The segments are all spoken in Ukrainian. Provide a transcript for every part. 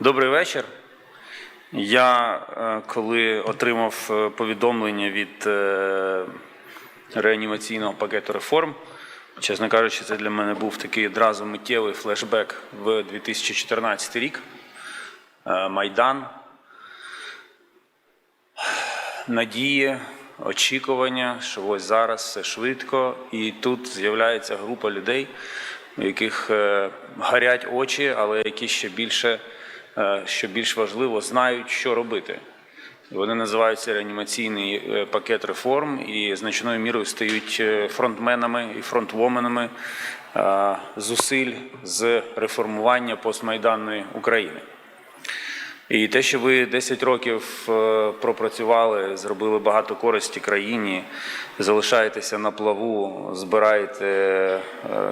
Добрий вечір. Я е, коли отримав е, повідомлення від е, реанімаційного пакету реформ, чесно кажучи, це для мене був такий одразу миттєвий флешбек в 2014 рік. Майдан. Надії, очікування, що ось зараз все швидко, і тут з'являється група людей, у яких е, горять очі, але які ще більше, е, що більш важливо, знають, що робити. Вони називаються реанімаційний е, пакет реформ і значною мірою стають фронтменами і фронтвоменами зусиль з реформування постмайданної України. І те, що ви 10 років е, пропрацювали, зробили багато користі країні, залишаєтеся на плаву, збираєте е,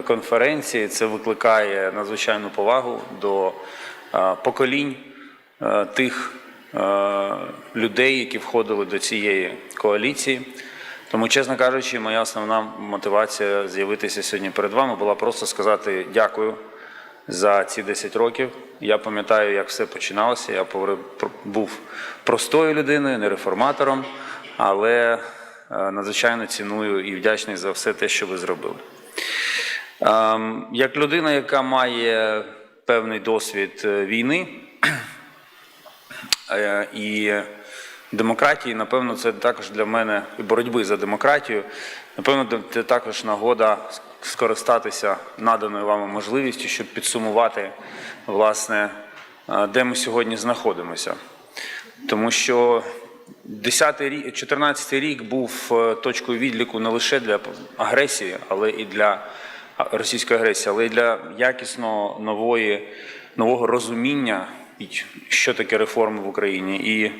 конференції, це викликає надзвичайну повагу до е, поколінь тих людей, які входили до цієї коаліції. Тому, чесно кажучи, моя основна мотивація з'явитися сьогодні перед вами була просто сказати дякую за ці 10 років. Я пам'ятаю, як все починалося. Я був простою людиною, не реформатором, але е, надзвичайно ціную і вдячний за все те, що ви зробили. Ем, Як людина, яка має певний досвід е, війни е, і демократії, напевно, це також для мене і боротьби за демократію. Напевно, це також нагода скористатися наданою вами можливістю, щоб підсумувати, власне, е, де ми сьогодні знаходимося. Тому що 10 рік, 14 рік був е, точкою відліку не лише для агресії, але і для російської агресії, але й для якісно нової, нового розуміння, що таке реформи в Україні, і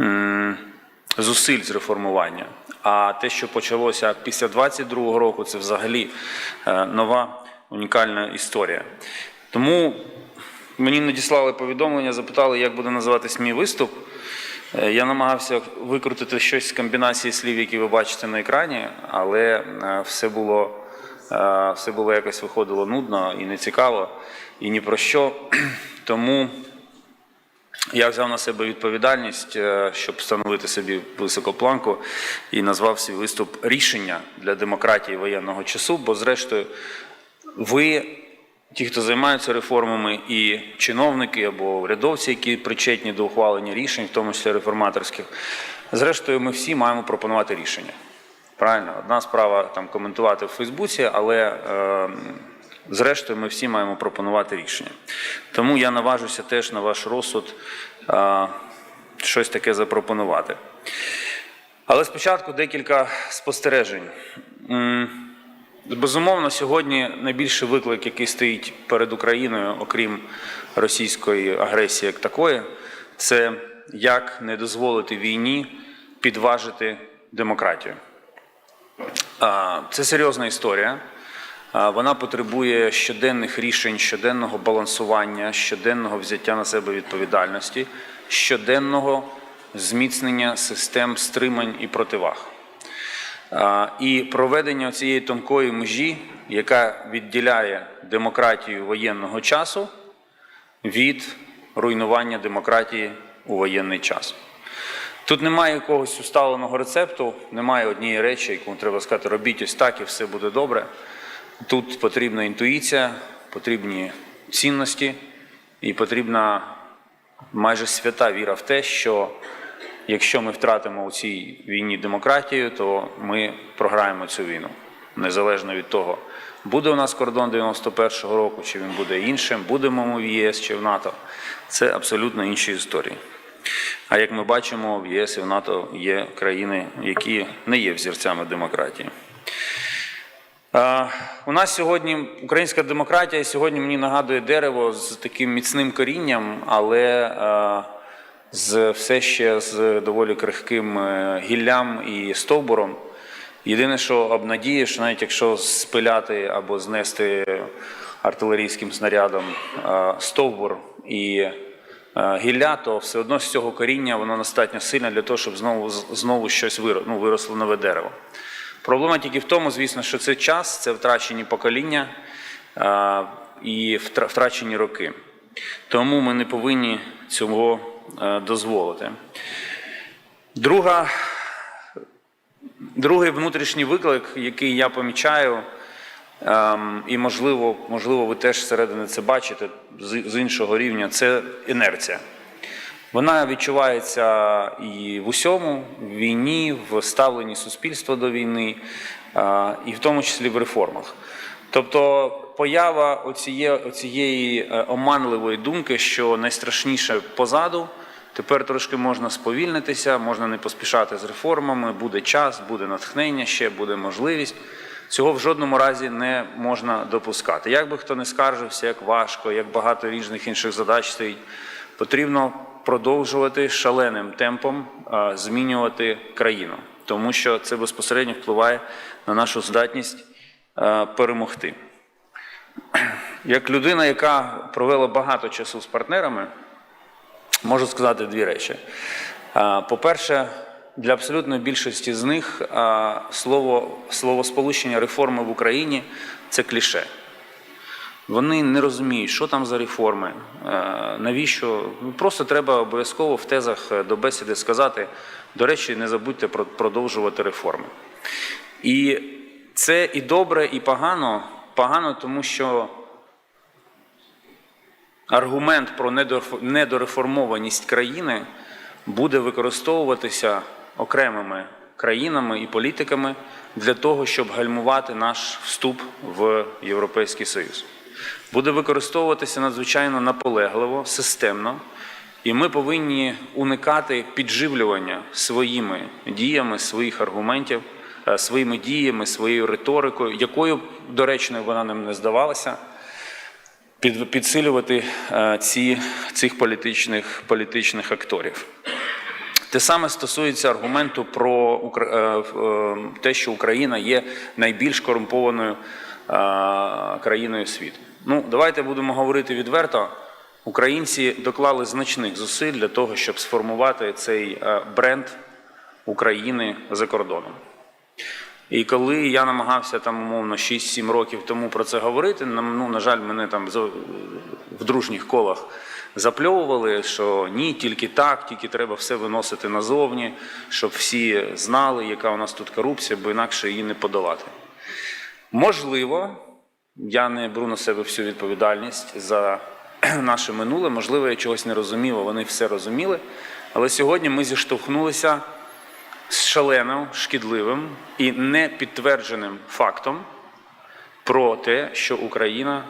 м, зусиль з реформування. А те, що почалося після 22-го року, це взагалі е, нова унікальна історія. Тому Мені надіслали повідомлення, запитали, як буде називатись мій виступ. Е, Я намагався викрутити щось з комбінації слів, які ви бачите на екрані, але е, все було, все було якось виходило нудно і нецікаво, і ні про що. Тому я взяв на себе відповідальність, е, щоб встановити собі високу планку і назвав свій виступ рішення для демократії воєнного часу, бо зрештою ви, ті, хто займаються реформами, і чиновники або урядовці, які причетні до ухвалення рішень, в тому числі реформаторських, зрештою, ми всі маємо пропонувати рішення. Правильно, одна справа там коментувати в Фейсбуці, але е, зрештою ми всі маємо пропонувати рішення. Тому я наважуся теж на ваш розсуд е, щось таке запропонувати. Але спочатку декілька спостережень. Безумовно, сьогодні найбільший виклик, який стоїть перед Україною, окрім російської агресії як такої, це як не дозволити війні підважити демократію. А, Це серйозна історія. Вона потребує щоденних рішень, щоденного балансування, щоденного взяття на себе відповідальності, щоденного зміцнення систем стримань і противаг. І проведення цієї тонкої межі, яка відділяє демократію воєнного часу від руйнування демократії у воєнний час. Тут немає якогось усталеного рецепту, немає однієї речі, яку треба сказати, робіть ось так і все буде добре. Тут потрібна інтуїція, потрібні цінності і потрібна майже свята віра в те, що якщо ми втратимо у цій війні демократію, то ми програємо цю війну. Незалежно від того, буде у нас кордон 91-го року, чи він буде іншим, будемо ми в ЄС чи в НАТО. Це абсолютно інші історії. А як ми бачимо, в ЄС і в НАТО є країни, які не є взірцями демократії. Е, У нас сьогодні українська демократія сьогодні мені нагадує дерево з таким міцним корінням, але е, з все ще з доволі крихким е, гіллям і стовбуром. Єдине, що обнадіє, що навіть якщо спиляти або знести артилерійським снарядом стовбур і гілля, то все одно з цього коріння воно достатньо сильне для того, щоб знову знову щось виро- ну, виросло нове дерево. Проблема тільки в тому, звісно, що це час, це втрачені покоління і втрачені роки. Тому ми не повинні цього е, дозволити. Друга, другий внутрішній виклик, який я помічаю, ем, і можливо, можливо, ви теж всередині це бачите з іншого рівня, це інерція. Вона відчувається і в усьому, в війні, в ставленні суспільства до війни, і в тому числі в реформах. Тобто поява оцієї, оцієї е, оманливої думки, що найстрашніше позаду, тепер трошки можна сповільнитися, можна не поспішати з реформами, буде час, буде натхнення, ще буде можливість. Цього в жодному разі не можна допускати. Як би хто не скаржився, як важко, як багато різних інших задач стоїть, потрібно продовжувати шаленим темпом змінювати країну, тому що це безпосередньо впливає на нашу здатність перемогти. Як людина, яка провела багато часу з партнерами, можу сказати дві речі. По-перше, для абсолютної більшості з них слово, словосполучення реформи в Україні це кліше. Вони не розуміють, що там за реформи, е, навіщо. Ну, Просто треба обов'язково в тезах е, до бесіди сказати, до речі, не забудьте про- продовжувати реформи. І це і добре, і погано. Погано, тому що аргумент про недореформованість країни буде використовуватися окремими країнами і політиками для того, щоб гальмувати наш вступ в Європейський Союз. Буде використовуватися надзвичайно наполегливо, системно, і ми повинні уникати підживлювання своїми діями, своїх аргументів, е, своїми діями, своєю риторикою, якою доречною вона нам не здавалася під, підсилювати е, ці, цих політичних, політичних акторів. Те саме стосується аргументу про е, те, що Україна є найбільш корумпованою країною світу. Ну, давайте будемо говорити відверто. Українці доклали значних зусиль для того, щоб сформувати цей е, бренд України за кордоном. І коли я намагався там умовно 6-7 років тому про це говорити, ну, на жаль, мене там в дружніх колах запльовували, що ні, тільки так, тільки треба все виносити назовні, щоб всі знали, яка у нас тут корупція, бо інакше її не подолати. Можливо, я не беру на себе всю відповідальність за наше минуле. Можливо, я чогось не розумів, а вони все розуміли. Але сьогодні ми зіштовхнулися з шаленим, шкідливим і непідтвердженим фактом про те, що Україна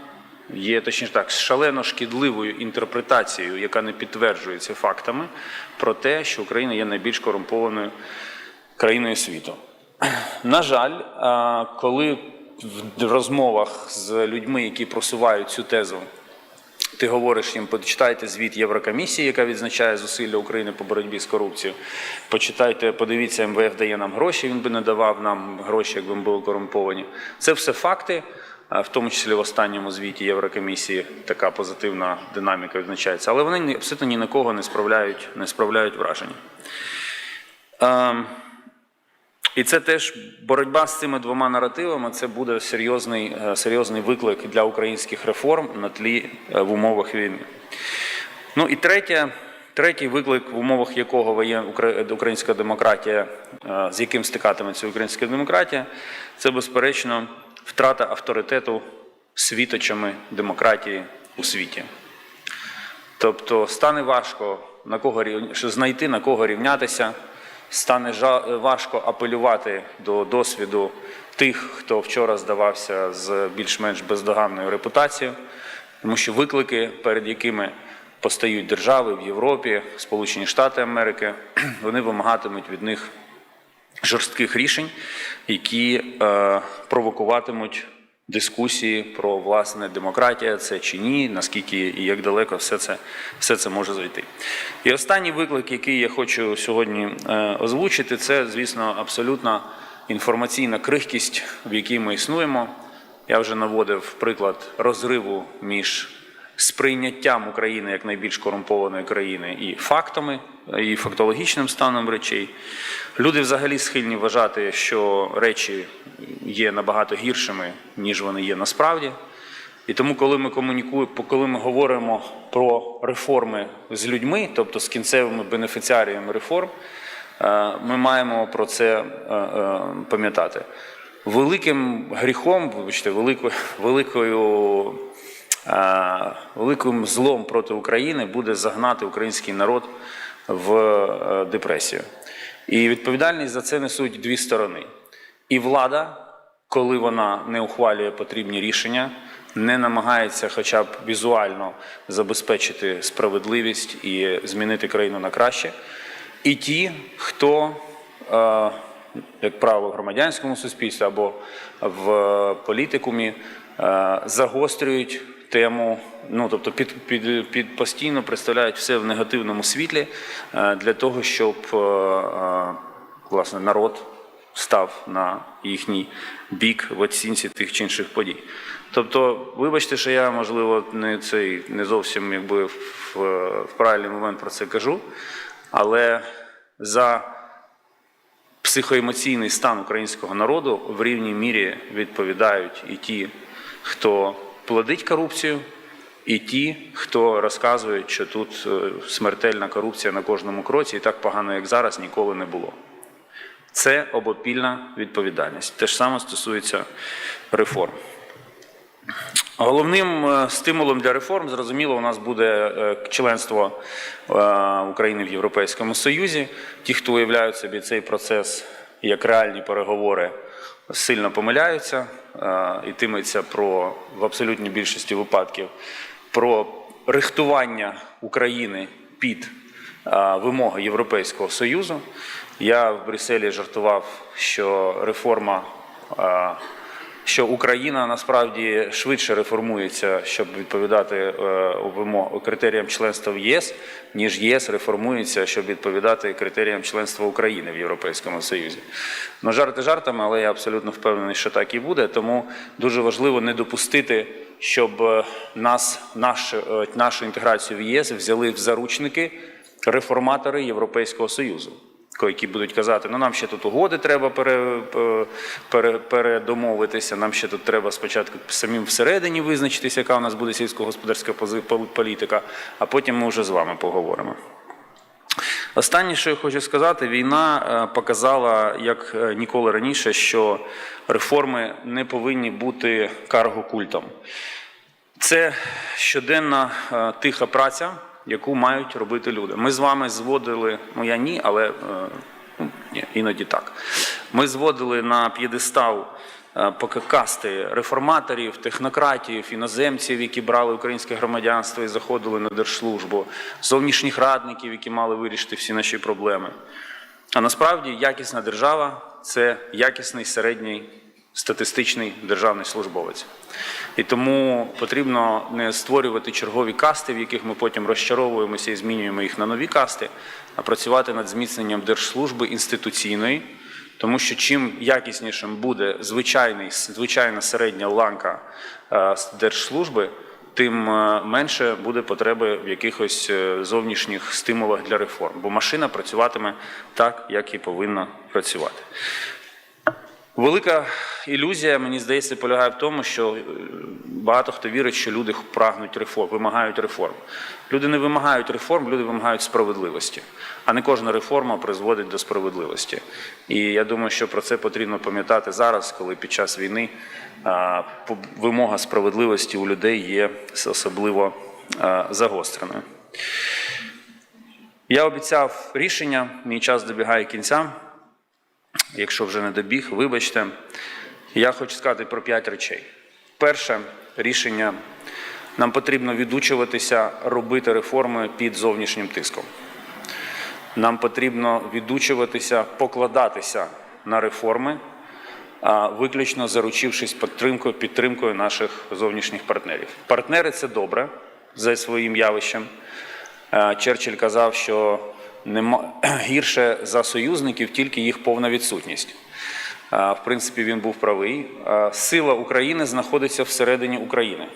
є, точніше так, з шалено шкідливою інтерпретацією, яка не підтверджується фактами, про те, що Україна є найбільш корумпованою країною світу. На жаль, коли в розмовах з людьми, які просувають цю тезу, ти говориш їм, почитайте звіт Єврокомісії, яка відзначає зусилля України по боротьбі з корупцією. Почитайте, подивіться, МВФ дає нам гроші, він би не давав нам гроші, якби ми були корумповані. Це все факти, в тому числі в останньому звіті Єврокомісії така позитивна динаміка відзначається. Але вони абсолютно ні на кого не справляють, не справляють враження. І це теж боротьба з цими двома наративами. Це буде серйозний, е, серйозний виклик для українських реформ на тлі е, в умовах війни. Ну і третє, третій виклик, в умовах якого воє українська демократія, е, з яким стикатиметься українська демократія, це безперечно втрата авторитету світочами демократії у світі. Тобто стане важко на кого знайти на кого рівнятися, стане важко апелювати до досвіду тих, хто вчора здавався з більш-менш бездоганною репутацією, тому що виклики, перед якими постають держави в Європі, Сполучені Штати Америки, вони вимагатимуть від них жорстких рішень, які е, провокуватимуть дискусії про власне демократія це чи ні, наскільки і як далеко все це, все це може зайти. І останній виклик, який я хочу сьогодні е, озвучити, це, звісно, абсолютна інформаційна крихкість, в якій ми існуємо. Я вже наводив приклад розриву між сприйняттям України як найбільш корумпованої країни і фактами, і фактологічним станом речей. Люди взагалі схильні вважати, що речі є набагато гіршими, ніж вони є насправді. І тому, коли ми комунікуємо, коли ми говоримо про реформи з людьми, тобто з кінцевими бенефіціаріями реформ, е, ми маємо про це е, е, пам'ятати. Великим гріхом, вибачте, великою, великою, великим злом проти України буде загнати український народ в е, депресію. І відповідальність за це несуть дві сторони. І влада, коли вона не ухвалює потрібні рішення, не намагається хоча б візуально забезпечити справедливість і змінити країну на краще. І ті, хто, е, як правило, в громадянському суспільстві або в політикумі е, загострюють тему, ну тобто під, під, під постійно представляють все в негативному світлі е, для того, щоб е, е, власне народ став на їхній бік в оцінці тих чи інших подій. Тобто, вибачте, що я можливо не цей не зовсім якби в, в правильний момент про це кажу, але за психоемоційний стан українського народу в рівній мірі відповідають і ті, хто плодить корупцію, і ті, хто розказують, що тут е, смертельна корупція на кожному кроці, і так погано, як зараз, ніколи не було. Це обопільна відповідальність. Те ж саме стосується реформ. Головним е, стимулом для реформ, зрозуміло, у нас буде е, членство України в Європейському Союзі. Ті, хто уявляють собі цей процес як реальні переговори, сильно помиляються. Йтиметься про в абсолютній більшості випадків про рихтування України під вимоги Європейського Союзу. Я в Брюсселі жартував, що реформа що Україна насправді швидше реформується, щоб відповідати е, критеріям членства в ЄС, ніж ЄС реформується, щоб відповідати критеріям членства України в Європейському Союзі. Ну, жарти жартами, але я абсолютно впевнений, що так і буде. Тому дуже важливо не допустити, щоб е, нас, наш, е, нашу інтеграцію в ЄС взяли в заручники реформатори Європейського Союзу які будуть казати, ну нам ще тут угоди треба пере, пере, передомовитися, нам ще тут треба спочатку самим всередині визначитися, яка у нас буде сільськогосподарська політика, а потім ми вже з вами поговоримо. Останнє, що я хочу сказати, війна е, показала як е, ніколи раніше, що реформи не повинні бути каргокультом. Це щоденна е, тиха праця яку мають робити люди. Ми з вами зводили, ну я ні, але е, ну, ні, іноді так. Ми зводили на п'єдестал е, касти реформаторів, технократів, іноземців, які брали українське громадянство і заходили на держслужбу, зовнішніх радників, які мали вирішити всі наші проблеми. А насправді якісна держава це якісний середній статистичний державний службовець. І тому потрібно не створювати чергові касти, в яких ми потім розчаровуємося і змінюємо їх на нові касти, а працювати над зміцненням держслужби інституційної, тому що чим якіснішим буде звичайний, звичайна середня ланка е, держслужби, тим е, менше буде потреби в якихось е, зовнішніх стимулах для реформ, бо машина працюватиме так, як і повинна працювати. Велика ілюзія, мені здається, полягає в тому, що е, багато хто вірить, що люди прагнуть реформ, вимагають реформ. Люди не вимагають реформ, люди вимагають справедливості. А не кожна реформа призводить до справедливості. І я думаю, що про це потрібно пам'ятати зараз, коли під час війни вимога справедливості у людей є особливо загостреною. Я обіцяв рішення, мій час добігає кінця якщо вже не добіг, вибачте. Я хочу сказати про п'ять речей. Перше рішення нам потрібно відучуватися робити реформи під зовнішнім тиском. Нам потрібно відучуватися покладатися на реформи, виключно заручившись підтримкою підтримкою наших зовнішніх партнерів. Партнери це добре за своїм явищем. Черчилль казав, що нема гірше за союзників, тільки їх повна відсутність. В принципі, він був правий. Сила України знаходиться всередині України.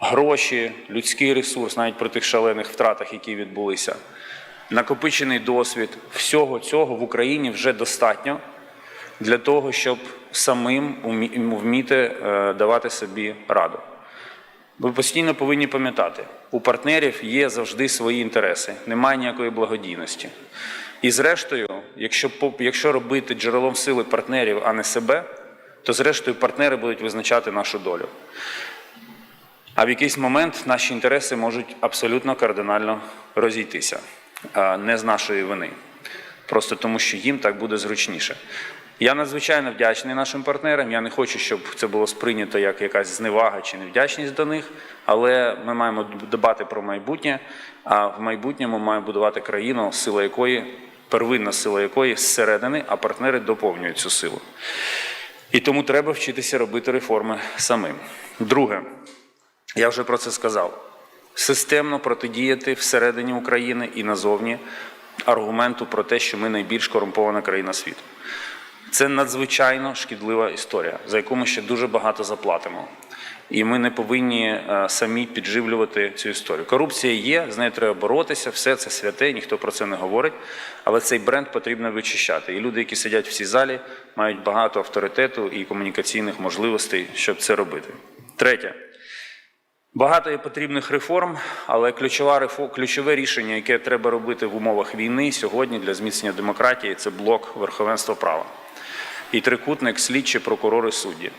Гроші, людський ресурс, навіть при тих шалених втратах, які відбулися, накопичений досвід всього цього в Україні вже достатньо для того, щоб самим вміти е, давати собі раду. Ви постійно повинні пам'ятати, у партнерів є завжди свої інтереси, немає ніякої благодійності. І зрештою, якщо, якщо робити джерелом сили партнерів, а не себе, то зрештою партнери будуть визначати нашу долю. А в якийсь момент наші інтереси можуть абсолютно кардинально розійтися, не з нашої вини. Просто тому, що їм так буде зручніше. Я надзвичайно вдячний нашим партнерам. Я не хочу, щоб це було сприйнято як якась зневага чи невдячність до них, але ми маємо дбати про майбутнє, а в майбутньому маємо будувати країну, сила якої, первинна сила якої зсередини, а партнери доповнюють цю силу. І тому треба вчитися робити реформи самим. Друге, я вже про це сказав. Системно протидіяти всередині України і назовні аргументу про те, що ми найбільш корумпована країна світу. Це надзвичайно шкідлива історія, за яку ми ще дуже багато заплатимо. І ми не повинні е, самі підживлювати цю історію. Корупція є, з нею треба боротися, все це святе, ніхто про це не говорить. Але цей бренд потрібно вичищати. І люди, які сидять в цій залі, мають багато авторитету і комунікаційних можливостей, щоб це робити. Третє. Багато є потрібних реформ, але ключова ключове рішення, яке треба робити в умовах війни сьогодні для зміцнення демократії, це блок верховенства права. І трикутник слідчі, прокурори, судді.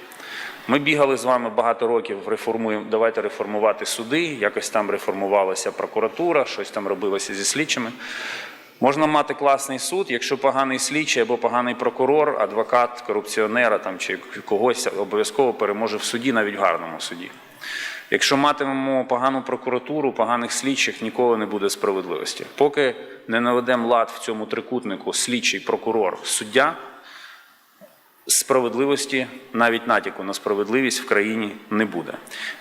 Ми бігали з вами багато років, реформуємо, давайте реформувати суди, якось там реформувалася прокуратура, щось там робилося зі слідчими. Можна мати класний суд, якщо поганий слідчий або поганий прокурор, адвокат, корупціонера там, чи когось обов'язково переможе в суді, навіть в гарному суді. Якщо матимемо погану прокуратуру, поганих слідчих, ніколи не буде справедливості. Поки не наведемо лад в цьому трикутнику слідчий, прокурор, суддя, справедливості, навіть натяку на справедливість в країні не буде.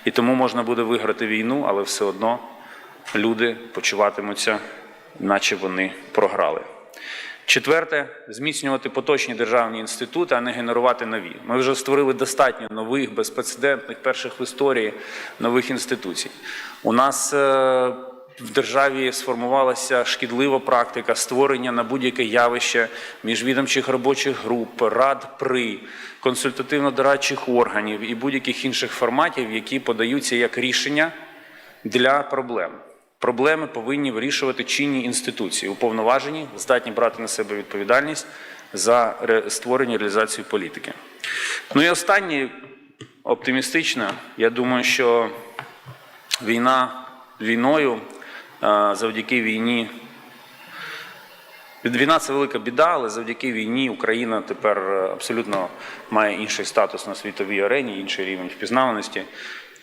І тому можна буде виграти війну, але все одно люди почуватимуться, наче вони програли. Четверте зміцнювати поточні державні інститути, а не генерувати нові. Ми вже створили достатньо нових, безпрецедентних, перших в історії нових інституцій. У нас е, в державі сформувалася шкідлива практика створення на будь-яке явище міжвідомчих робочих груп, рад при консультативно-дорадчих органів і будь-яких інших форматів, які подаються як рішення для проблем. Проблеми повинні вирішувати чинні інституції, уповноважені, здатні брати на себе відповідальність за ре- створення і реалізацію політики. Ну і останнє оптимістично. Я думаю, що війна війною завдяки війні. Війна це велика біда, але завдяки війні Україна тепер е, абсолютно має інший статус на світовій арені, інший рівень впізнаваності.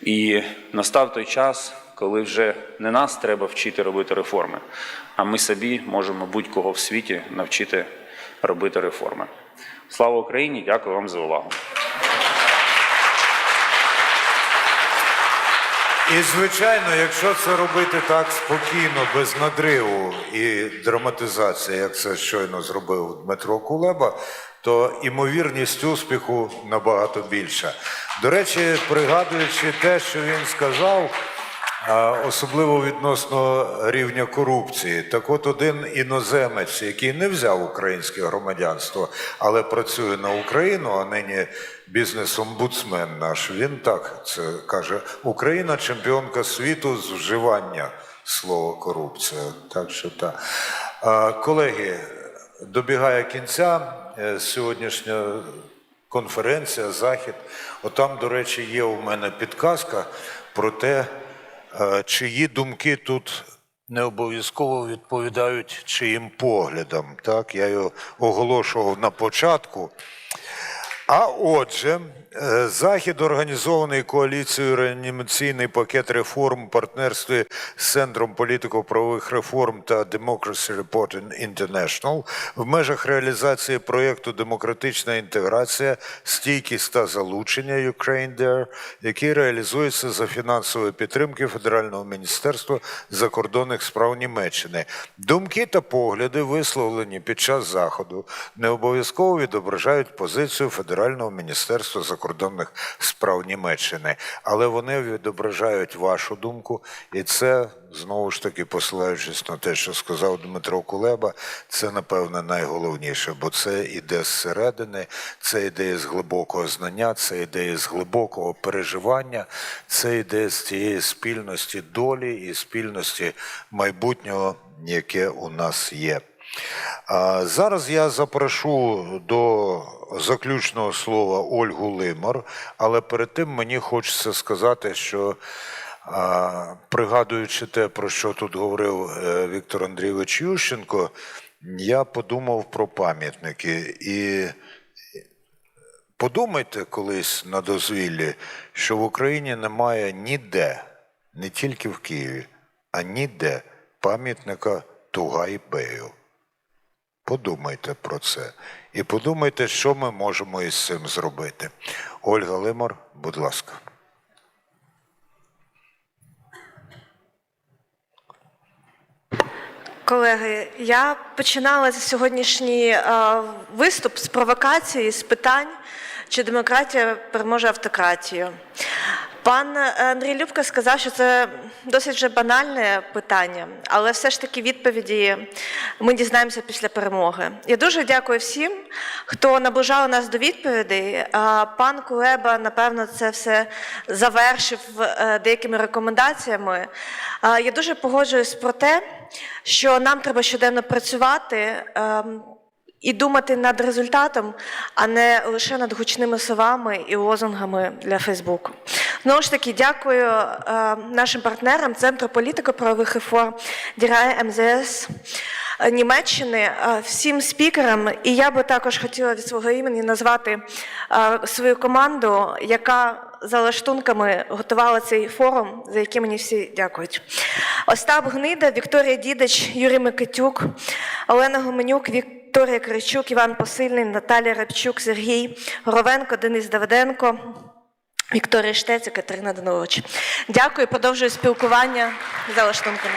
І настав той час, коли вже не нас треба вчити робити реформи, а ми собі можемо будь-кого в світі навчити робити реформи. Слава Україні! Дякую вам за увагу. І звичайно, якщо це робити так спокійно, без надриву і драматизації, як це щойно зробив Дмитро Кулеба, то імовірність успіху набагато більша. До речі, пригадуючи те, що він сказав, особливо відносно рівня корупції. Так от один іноземець, який не взяв українське громадянство, але працює на Україну, а нині бізнес-омбудсмен наш, він так це каже: Україна чемпіонка світу з вживання слова корупція. Так що так. Колеги, добігає кінця е, сьогоднішня конференція, захід. Отам, до речі, є у мене підказка про те, чиї думки тут не обов'язково відповідають чиїм поглядам. Так, я його оголошував на початку. А отже, е, захід організований коаліцією реанімаційний пакет реформ у партнерстві з Центром політико-правових реформ та Democracy Report International в межах реалізації проєкту Демократична інтеграція, стійкість та залучення Ukraine There, який реалізується за фінансової підтримки Федерального міністерства закордонних справ Німеччини. Думки та погляди, висловлені під час заходу, не обов'язково відображають позицію Федерального міністерства закордонних закордонних справ Німеччини. Але вони відображають вашу думку, і це знову ж таки, посилаючись на те, що сказав Дмитро Кулеба, це напевне найголовніше, бо це іде зсередини, це ідея з глибокого знання, це ідея з глибокого переживання, це ідея з тієї спільності долі і спільності майбутнього, яке у нас є. Зараз я запрошу до заключного слова Ольгу Лимар, але перед тим мені хочеться сказати, що пригадуючи те, про що тут говорив е, Віктор Андрійович Ющенко, я подумав про пам'ятники. І подумайте колись на дозвіллі, що в Україні немає ніде, не тільки в Києві, а ніде пам'ятника Тугайбею. Подумайте про це. І подумайте, що ми можемо із цим зробити. Ольга Лимар, будь ласка. Колеги, я починала сьогоднішній е, виступ з провокації, з питань, чи демократія переможе автократію. Пан е, Андрій Любка сказав, що це досить вже банальне питання, але все ж таки відповіді ми дізнаємося після перемоги. Я дуже дякую всім, хто наближав нас до відповідей. Пан Кулеба, напевно, це все завершив е, деякими рекомендаціями. Я дуже погоджуюсь про те, що нам треба щоденно працювати. ем, і думати над результатом, а не лише над гучними словами і лозунгами для Фейсбуку. Знову ж таки, дякую е, нашим партнерам Центру політико-правових реформ, ДІРАЙ, МЗС е, Німеччини, е, всім спікерам. І я би також хотіла від свого імені назвати е, свою команду, яка за лаштунками готувала цей форум, за який мені всі дякують. Остап Гнида, Вікторія Дідич, Юрій Микитюк, Олена Гуменюк, Вікторія Кричук, Іван Посильний, Наталія Рябчук, Сергій Горовенко, Денис Давиденко, Вікторія Штеця, Катерина Данилович. Дякую, продовжую спілкування за лаштунками.